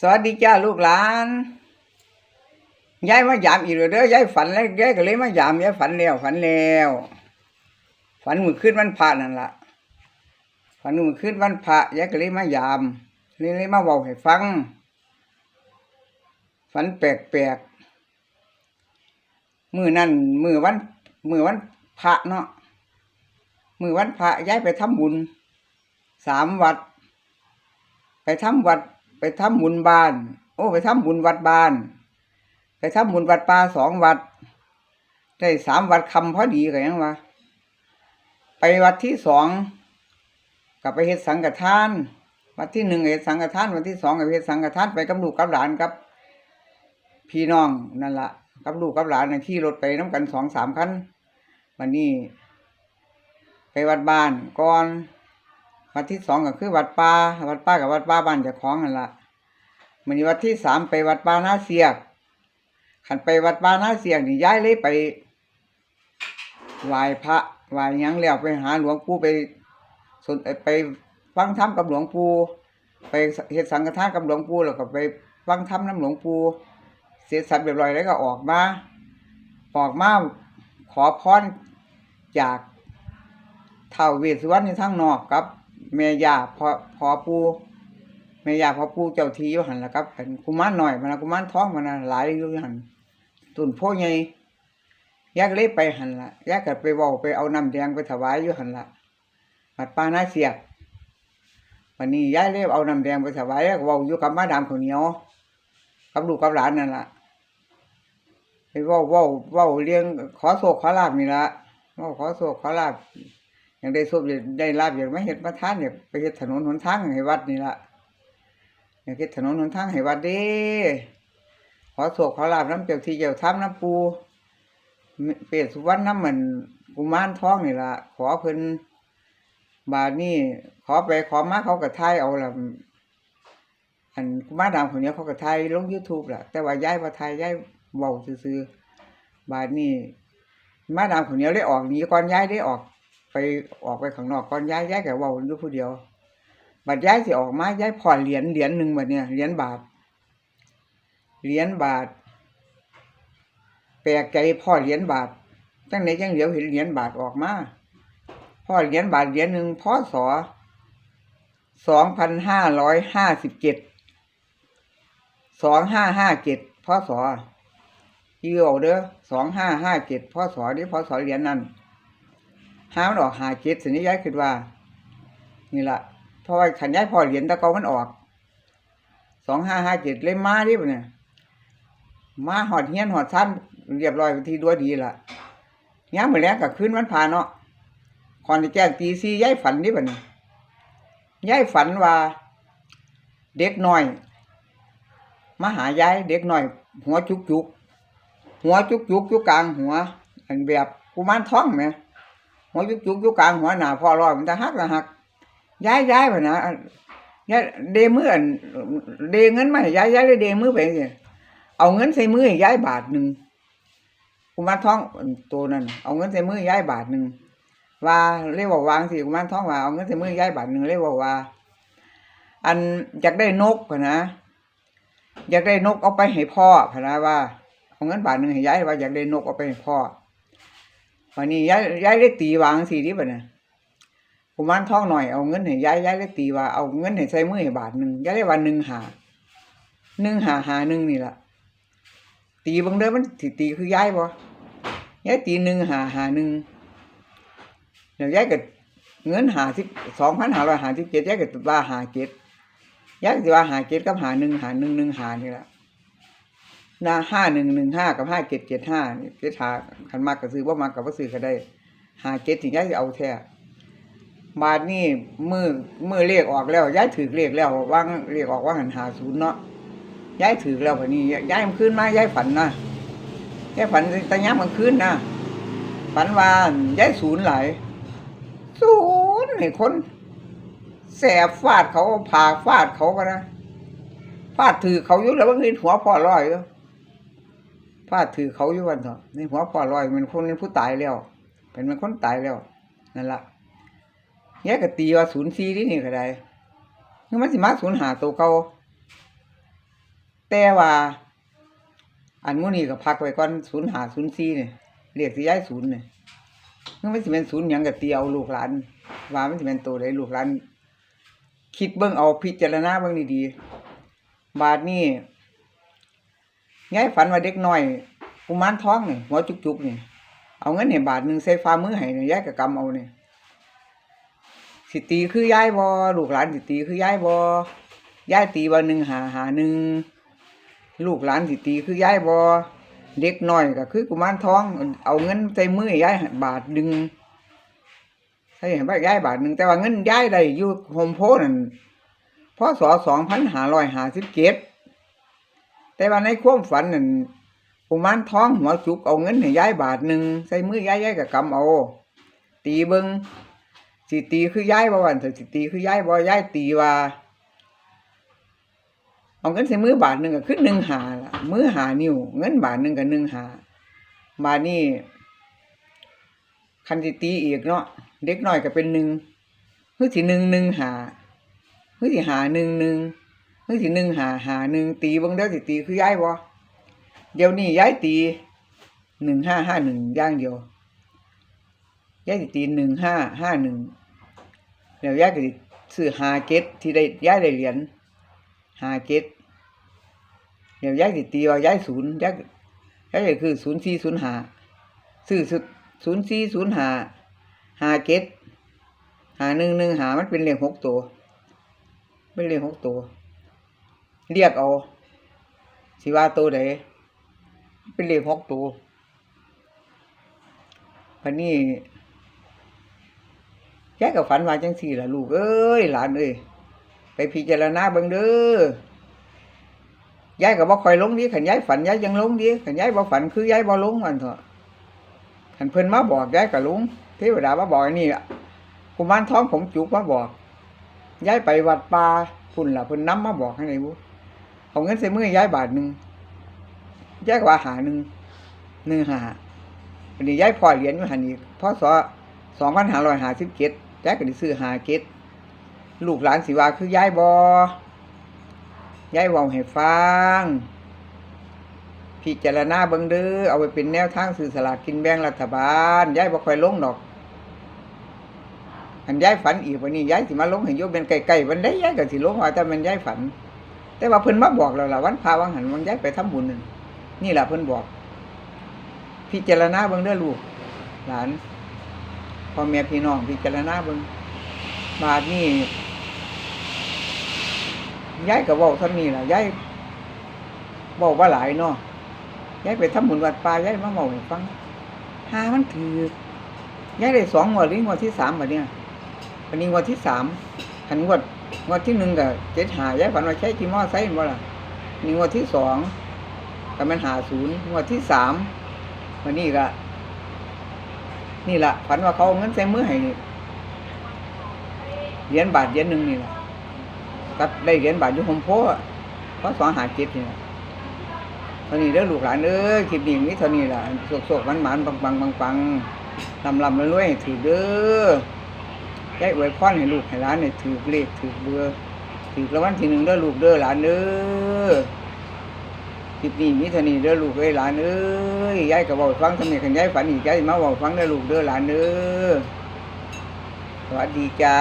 สวัสดีจ้าลูกหลานยายมายามอีกแล้วเด้อยายฝันแล้วยายก็เลยมายามยายฝันแล้วฝันแล้วฝันมือขึ้นวันพระนั่นละฝันมือขึ้นวันพระยายก็เลยมายามเลยเลยมาเว้าให้ฟัง ฝันแปลกๆมือนั่นมือวันมือวันพระเนาะมือวันพระยายไปทำบุญสามวัด ไปทำวัด ไปทำบุญบ้าน โอ้ ไปทำบุญวัดบ้าน ไปทำบุญวัดป่าสองวัด ได้สามวัดคำพอดีกันยังวะไปวัดที่สองกับไปเฮ็ดสังฆทาน วัดที่หนึ่งเฮ็ดสังฆทานวัดที่สองกับเฮ็ดสังฆทานไปกับลูกกับหลานกับ พี่น้องนั่นละกับลูกกับหลานน่ะขี่รถไปน้ำกันสองสามคันวันนี้ ไปวัดบ้านก่อน วัดที่สองก็คือวัดป่าวัดป่ากับวัดป่าบ้านเจ้าของนั่นละมันนี้วัดที่สามไปวัดป่าหน้าเสียกขันไปวัดป่าหน้าเสียกนี่ย้ายเลยไปไหว้พระไหว้ยังแล้วไปหาหลวงปู่ไปสนไปฟังธรรมกับหลวงปู่ไปเฮ็ดสังฆทานกับหลวงปู่แล้วก็ไปฟังธรรมน้ำหลวงปู่เสร็จสับเรียบร้อยแล้วก็ออกมาออกมาขอพรจากท้าวเวสุวรรณในทางนอกกับ แม่ยาพอพอปูแม่ยาพอปูเจ้าทีอยู่หันละครับเป็นกุมารหน่อยมันนะกุมารท้องมันนะหลายอยู่หันตุ่นโพใหญ่ยากเลยไปหันละยากก็ไปว้าไปเอาน้ำแดงไปถวายอยู่หันละวัดป้านาเสียกวันนี้ย้ายเลยเอาน้ำแดงไปถวายแล้วก็เว้าอยู่กับมาดามข้าวเหนียวกับลูกกับหลานนั่นละไปว้าว้าว้าเลี้ยงขอโศกขอลาบนี่ละว้าขอโศกขอลาบ อย่างได้สุบได้ลาบอย่างไม่เห็นประทานเนี่ยไปเฮ็ดถนนหนทางให้วัดนี่ละอยากเฮ็ดถนนหนทางให้วัดด้ขอโศกขอลาบน้ำเจ้าที่เจ้าถ้ำน้ำปูเปรตสุวรรณน้ำเหมือนกุมารทองนี่ละขอเพิ่นบาทนี่ขอไปขอมาเขากระทายเอาละอันกุมารดำคนนี้เขากระทายลงยูทูบละแต่ว่าย้ายมาไทยย้ายเบาซื่อบาทนี่มาดามคนนี้เลยออกนีก่อนย้ายได้ออก ไปออกไปข้างนอกก่อนย้ายย้ายแกเว้าอยู่ผู้เดียว บัดย้ายสิออกมาย้ายพอนเหรียญเหรียญหนึ่งบัดเนี่ยเหรียญบาทเหรียญบาท แปลกใจพ่อเหรียญบาทจังไหนจังเหลียวเห็นเหรียญบาทออกมาพ่อเหรียญบาทเหรียญหนึ่งพศสอสองพันห้าร้อยห้าสิบเจ็ดสองห้าห้าเจ็ดพศยี่เอาเด้อสองห้าห้าเจ็ดพศนี่พศเหรียญนั้น ห้ามันออกหาเจ็ดสินี้ย้ายคิดว่า นี่ละเพราะว่าขันย้ายพอเหรียญตะกามันออกสองห้าห้าเจ็ดเลยมาดิบเนี่ยมาหอดเฮียนหอดสั้นเรียบร้อยทีด้วยดีละย้ายเหมือนแล้วกับขึ้นวันพานเนาะคอนที่แจ้งตีซีย้ายฝันดิบเนี่ยย้ายฝันว่า เด็กน้อยมาหายายเด็กน้อย หัวจุกจุกหัวจุกจุกอยู่กลางหัว อันแบบกุมารท้องไหม หัวยุกยุกยุกกลางหัวหนาพอรอยมันจะหักละหัก ย้ายย้ายไปนะย้ายเดมืออันเดเงินมาให้ย้ายย้ายเลยเดมือไปสิเอาเงินใส่มือย้ายบาทหนึ่งกุมารทองตัวนั้น เอาเงินใส่มือย้ายบาทหนึ่งว่าเรียกว่าวางสิกุมารทองว่าเอาเงินใส่มือย้ายบาทหนึ่งเรียกว่าว่า อันอยากได้นกพะนะอยากได้นกเอาไปให้พ่อพะนะว่าเอาเงินบาทหนึ่งให้ย้ายว่าอยากได้นกเอาไปให้พ่อ วันนี้ยายยายได้ตีวางสี่ที่ปะเนี่ยกุมารทองหน่อยเอาเงินให้ยายย้ายได้ตีว่าเอาเงินให้ใส่มือให้บาทหนึ่งย้ายได้วันหนึ่งหาหนึ่งหาหาหนึ่งนี่แหละตีบางเด้อมันตีตีคือย้ายบ่ย้ายตีหนึ่งหาหาหนึ่งเดี๋ยวยายก็เงินหาสิบสองพันหาร้อยหาสิบเจ็ดย้ายก็ว่าหาเจ็ดย้ายก็ว่าหาเจ็ดกับหาหนึ่งหาหนึ่งหนึ่งหานี่ละ หน้าห้าหนึ่งหนึ่งห้ากับห้าเจ็ดเจ็ดห้านี่เจ็ดหาขันมากก็ซื้อว่ามากกับว่าซื้อก็ได้หาเจ็ดถึงย้ายเอาแท้บาทนี่มือมือเลขออกแล้วย้ายถือเลขแล้วว่างเลขออกว่าหันหาศูนย์เนาะย้ายถือแล้วพอนี้ย้ายมันขึ้นมาย้ายฝันนะย้ายฝันแตะย้ำมันขึ้นนะฝันว่าย้ายศูนย์หลายศูนย์นี่คนแสบฟาดเขาผ่าฟาดเขาก็นะฟาดถือเขาอยู่แล้วบาเงทีหัวพ่อลอยอยู่ พาดถือเขาอยู่วันเถอะในหัวพ่อลอยเป็นคนเป็นผู้ตายแล้ว เป็นมันคนตายแล้วนั่นละแยกกตีว่าศูนย์สี่ที่นี่ก็ได้คือมันสิมาศูนย์หาตัวเก่าแต่ว่า อันมูนี้ก็พักไว้ก่อน05 04เนี่ยเรียกสิย้ายศูนย์เนี่ยมันสิเป็นศูนย์ยังก็ตีเอาลูกหลานว่ามันสิเป็นตัวใดลูกหลานคิดเบิ่งเอาพิจารณาเบิ่งดีๆบาดนี้ ยายฝันว่าเด็กน้อยกุมารท้องนี่หัวจุกๆนี่ เอาเงินให้บาทหนึ่งใส่ฝ่ามือให้นี่ยายก็กำเอาเนี่ยสิตีคือยายบ่ลูกหลานสิตีคือยายบ่ยายตีว่งหา1 5 5 1ลูกหลานสิตีคือยายบ่เด็กน้อยก็คือกุมารท้อง เอาเงินใส่มือให้ยายบาทหนึ่งใส่ให้บายายบาทหนึ่งแต่ว่าเงินยายได้อยู่โฮมโพนั่นพศ2557 แต่ว่าในความฝันนั่นกุมารท้องหัวจุกเอาเงินให้ยายบาทหนึ่งใส่มือยายยายก็กำเอาตีเบิงสิตีคือยายบ่วันสิตีคือยายบ่ยายตีว่าเอาเงินใส่มือบาทหนึ่งก็คือ1หาละมือหานิ้วเงินบาทหนึ่งก็1หนึ่งหาบาดนี้คันสิตีอีกเนาะเด็กน้อยก็เป็น1คือสิ1 1หนึ่งหาคือสิหา1 1 คือสิ1หาหา1ตีบิ่งเด้อสิตีคือย้ายบ่เดี๋ยวนี้ย้ายตี1551อย่างเดียวย้ายสิตีหนึ่งห้าห้าหนึ่งแล้วย้ายก็สิซื้อหาเก็ตที่ได้ย้ายได้เหรียญหาเก็ตเดี๋ยวย้ายสิตีว่ายายศูนย์ยายยายก็คือศูนย์สี่ศูนย์หาซื้อศูนย์สี่ศูนย์หาหาเก็ตหาหนึ่งหนึ่งหามันเป็นเลขหกตัวเป็นเลขหกตัว เรียกเอาสิว่าตัวใดเป็นเลขหกตัวพันนี้ยายก็ฝันว่าจังสี่ล่ะลูกเอ้ยหลานเอ้ยไปพิจารณาเบิ่งเด้อยายก็บ่คอยลงดีขันยายฝันยายยังลงดีขันยายบ่ฝันคือยายบ่ลงมันเถอะขันเพิ่นมาบอกยายก็ลงเทวดามาบอกอันนี่กุมารท้องผมจุกมาบอกยายไปวัดป่าพุ่นล่ะเพิ่นนํมาบอกให้ไหนบุ เอาเงินใส่มือย้ายบาทหนึ่งย้ายกว่าหาหนึ่งหนึ่งหาอันนี้ย้ายพอเหรียญอยู่หั่นอีกพศสองพันหาร้อยหาสิบเจ็ดแจ๊กก็ได้ซื้อหาเก็ดลูกหลานสิวาคือย้ายบอย้ายว้าให้ฟังพิจารณาเบิงเด้อเอาไปเป็นแนวทางซื้อสลากกินแบ่งรัฐบาลย้ายบ่ค่อยลงดอกอันย้ายฝันอีกวันนี้ย้ายสิมาลงให้โยมเป็นไกลๆวันใดยายก็สิลงว่าแต่มันย้ายฝัน แต่ว่าเพิ่นมาบอกแล้วล่ะวันพาวันหันวันยายไปทำบุญนั่นนี่ล่ะเพิ่นบอก พิจารณาเบิ่งเด้อลูก หลานพ่อแม่พี่น้องพิจารณาเบิ่งบาดนี้ยายก็เว้าท่านี้ล่ะย้ายเว้าว่าหลายเนาะย้ายไปทำบุญวัดป่าย้ายมาเว้าให้ฟังหามันถือย้ายได้สองงวดหรืองวดที่สามบัดเนี้ยอันนี้งวดที่สามหันงวด งวดที่หนึ่งก็เจ็ดหายายฝันว่าใช้ที่มอไซค์บ่ล่ะนี่งวดที่สองก็มันหาศูนย์งวดที่สามวันนี้ก็นี่ล่ะฝันว่าเขาเงินใส่มือให้เหรียญบาทเหรียญหนึ่งนี่ล่ะกับได้เหรียญบาทอยู่หมโพเพราะสองหาเจ็ดนี่ล่ะเท่านี้เด้อลูกหลานเอ้ยคลิปนี้มีเท่านี้ล่ะโศกๆหวานๆปังๆปังๆลำลำๆรวยๆถือเด้อ ยายอวยพรให้ลูกให้หลานให้ถือเลขถือเบื่อถือรางวัลที่หนึ่งเด้อลูกเด้อหลานเด้อคลิปนี้มิถนีเด้อลูกเอ้ยหลานเอ้ยยายก็บอกฟังทำไมขันยายฝันอีกยายมาบอกฟังเด้อลูกเด้อหลานเด้อสวัสดีจ้า